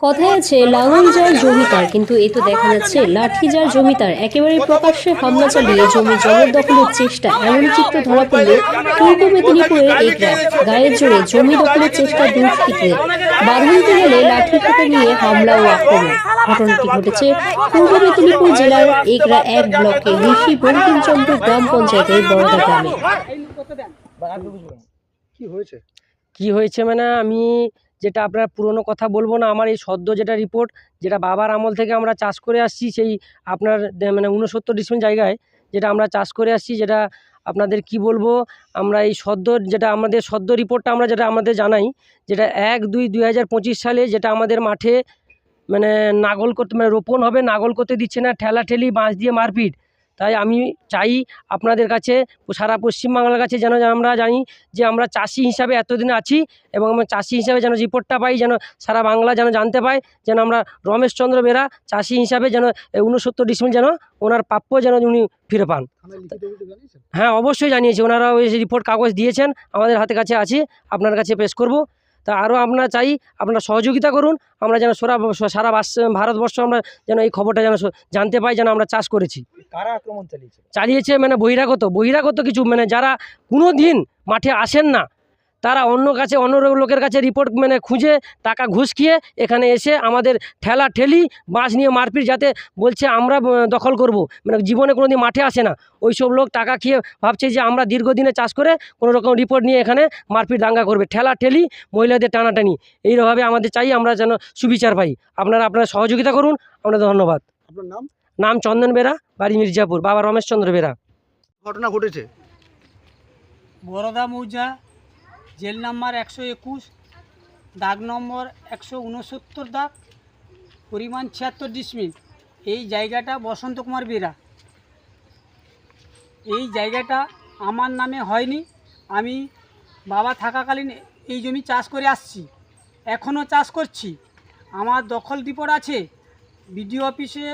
কথায় আছে লাঙল যার জমিতার কিন্তু এ তো দেখা যাচ্ছে লাঠি যার জমিতার একেবারে প্রকাশ্যে হামলা চালিয়ে জমি জবরদখলের চেষ্টা এমন চিত্র ধরা পড়ল পূর্ব মেদিনীপুরের এই গ্রাম গায়ের জোরে জমি দখলের চেষ্টা দুষ্কৃতীদের বাধা গেলে লাঠি হাতে নিয়ে হামলা ও আক্রমণ। ঘটনাটি ঘটেছে পূর্ব মেদিনীপুর জেলার এগরা এক ব্লকে ঋষি বঙ্কিমচন্দ্র গ্রাম পঞ্চায়েতের বড়দা গ্রামে। কি হয়েছে? কি হয়েছে মানে আমি যেটা আপনার পুরনো কথা বলব না, আমার এই সদ্য যেটা রিপোর্ট যেটা বাবার আমল থেকে আমরা চাষ করে আসছি, সেই আপনার মানে উনসত্তর ডিসমিল জায়গায় যেটা আমরা চাষ করে আসছি, যেটা আপনাদের কি বলব, আমরা এই সদ্য যেটা আমাদের সদ্য রিপোর্টটা আমরা যেটা আমাদের জানাই, যেটা এক দুই দুই সালে যেটা আমাদের মাঠে মানে নাগল করতে মানে রোপণ হবে, নাগল করতে দিচ্ছে না ঠেলাঠেলি বাঁশ দিয়ে মারপিট। তাই আমি চাই আপনাদের কাছে সারা পশ্চিমবাংলার কাছে যেন আমরা জানি যে আমরা চাষি হিসাবে এতদিন আছি এবং আমরা চাষি হিসাবে যেন রিপোর্টটা পাই যেন সারা বাংলা যেন জানতে পায় যেন আমরা রমেশচন্দ্র বেরা চাষি হিসাবে যেন উনসত্তর ডিসমিল যেন ওনার প্রাপ্য যেন উনি ফিরে পান। হ্যাঁ অবশ্যই জানিয়েছি ওনারা ওই রিপোর্ট কাগজ দিয়েছেন আমাদের হাতে কাছে আছে আপনার কাছে পেশ করব। তা আরও আমরা চাই আপনারা সহযোগিতা করুন আমরা যেন সারা সারা ভারতবর্ষ আমরা যেন এই খবরটা যেন জানতে পাই যেন আমরা চাষ করেছি। কারা আক্রমণ চালিয়েছে চালিয়েছে মানে বহিরাগত বহিরাগত কিছু মানে যারা কোনো দিন মাঠে আসেন না তারা অন্য কাছে অন্য লোকের কাছে রিপোর্ট মানে খুঁজে টাকা ঘুষ খেয়ে এখানে এসে আমাদের ঠেলা ঠেলি বাঁশ নিয়ে মারপিট যাতে বলছে আমরা দখল করব। মানে জীবনে কোনো দিন মাঠে আসে না। ওই সব লোক টাকা খেয়ে ভাবছে যে আমরা দীর্ঘদিনে চাষ করে কোনো রকম রিপোর্ট নিয়ে এখানে মারপিট দাঙ্গা করবে। ঠেলা ঠেলি মহিলাদের টানাটানি এইভাবে আমাদের চাই আমরা যেন সুবিচার পাই। আপনারা আপনারা সহযোগিতা করুন। আপনাদের ধন্যবাদ। আপনার নাম? নাম চন্দন বেরা বাড়ি মির্জাপুর বাবা রমেশচন্দ্র বেরা ঘটনা ঘটেছে? বরোদা মৌজা জেল নাম্বার একশো একুশ দাগ নম্বর একশো উনসত্তর দাগ পরিমাণ ছিয়াত্তর ডিসমিল। এই জায়গাটা বসন্ত কুমার বেরা এই জায়গাটা আমার নামে হয়নি আমি বাবা থাকাকালীন এই জমি চাষ করে আসছি এখনও চাষ করছি। আমার দখল রিপোর্ট আছে বিডিও অফিসে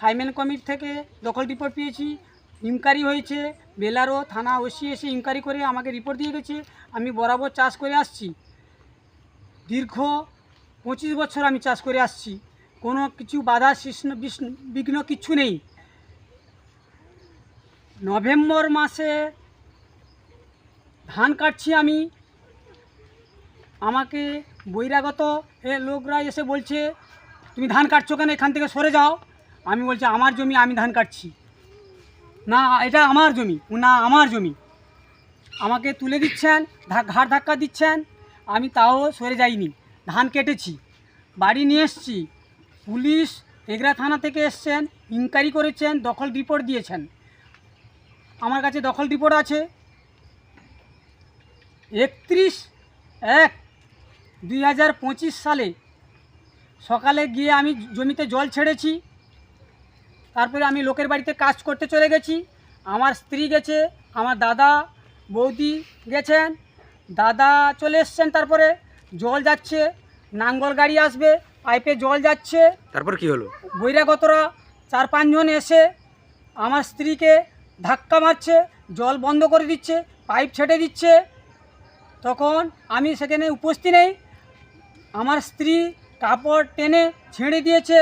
ফাইম্যান কমিটি থেকে দখল রিপোর্ট পেয়েছি। ইনকোয়ারি হয়েছে বেলারও থানা ওসি এসে ইনকোয়ারি করে আমাকে রিপোর্ট দিয়ে গেছে, আমি বরাবর চাষ করে আসছি। দীর্ঘ পঁচিশ বছর আমি চাষ করে আসছি, কোনো কিছু বাধা বিষ্ণ- বিঘ্ন কিচ্ছু নেই। নভেম্বর মাসে ধান কাটছি আমি। আমাকে বহিরাগত এ লোকরা এসে বলছে, তুমি ধান কাটছো কেন? এখান থেকে সরে যাও। আমি বলছি, আমার জমি, আমি ধান কাটছি। না, এটা আমার জমি। না, আমার জমি। আমাকে তুলে দিচ্ছেন ঘাড় ধাক্কা দিচ্ছেন, আমি তাও সরে যাইনি। ধান কেটেছি, বাড়ি নিয়ে এসছি। পুলিশ এগরা থানা থেকে এসছেন, ইনকোয়ারি করেছেন, দখল রিপোর্ট দিয়েছেন। আমার কাছে দখল রিপোর্ট আছে। একত্রিশ এক দুই সালে সকালে গিয়ে আমি জমিতে জল ছেড়েছি। তারপরে আমি লোকের বাড়িতে কাজ করতে চলে গেছি। আমার স্ত্রী গেছে আমার দাদা বৌদি গেছেন। দাদা চলে এসছেন তারপরে জল যাচ্ছে নাঙ্গল গাড়ি আসবে পাইপে জল যাচ্ছে। তারপর কি হলো? বহিরাগতরা চার পাঁচজন এসে আমার স্ত্রীকে ধাক্কা মারছে জল বন্ধ করে দিচ্ছে পাইপ ছেটে দিচ্ছে। তখন আমি সেখানে উপস্থিত নেই। আমার স্ত্রী কাপড় টেনে ছেড়ে দিয়েছে।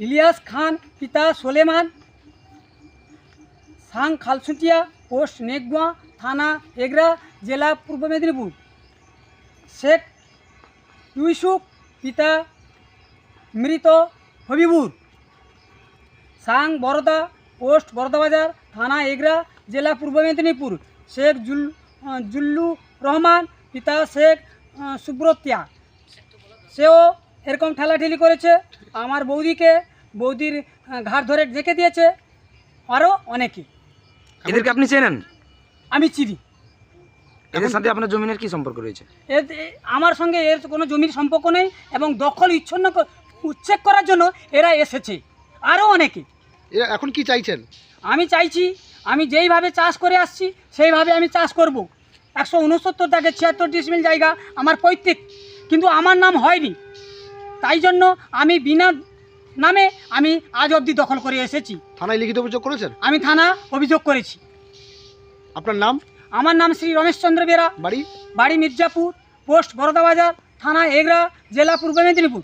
ইলিয়াস খান, পিতা সোলেমান, সাং খালসুটিয়া, পোস্ট নেকগুয়া থানা, এগরা, জেলা পূর্ব মেদিনীপুর। শেখ ইউসুফ, পিতা মৃত হবিবুর। সাং বরদা, পোস্ট বরদাবাজার থানা, এগরা, জেলা পূর্ব মেদিনীপুর। শেখ জুল জুল্লু রহমান, পিতা শেখ সুব্রতিয়া সেও এরকম ঠেলাঠেলি করেছে। আমার বৌদিকে বৌদির ঘাড় ধরে ঢেকে দিয়েছে আরও অনেকে। এদেরকে আপনি চেনেন? আমি চিনি। এদের সাথে আপনার জমিনের কি সম্পর্ক রয়েছে? আমার সঙ্গে এর কোনো জমির সম্পর্ক নেই এবং দখল ইচ্ছন্ন উচ্ছেদ করার জন্য এরা এসেছে আরও অনেকে। এরা এখন কি চাইছেন? আমি চাইছি আমি যেইভাবে চাষ করে আসছি সেইভাবে আমি চাষ করব। একশো উনসত্তর থেকে ছিয়াত্তর ডিসমিল জায়গা আমার পৈতৃক কিন্তু আমার নাম হয়নি। তাই জন্য আমি বিনা নামে আমি আজ অবধি দখল করে এসেছি। থানায় লিখিত অভিযোগ করেছেন? আমি থানা অভিযোগ করেছি। আপনার নাম? আমার নাম শ্রী রমেশচন্দ্র বেরা। বাড়ি? বাড়ি মির্জাপুর পোস্ট বরোদাবাজার থানা এগরা জেলা পূর্ব মেদিনীপুর।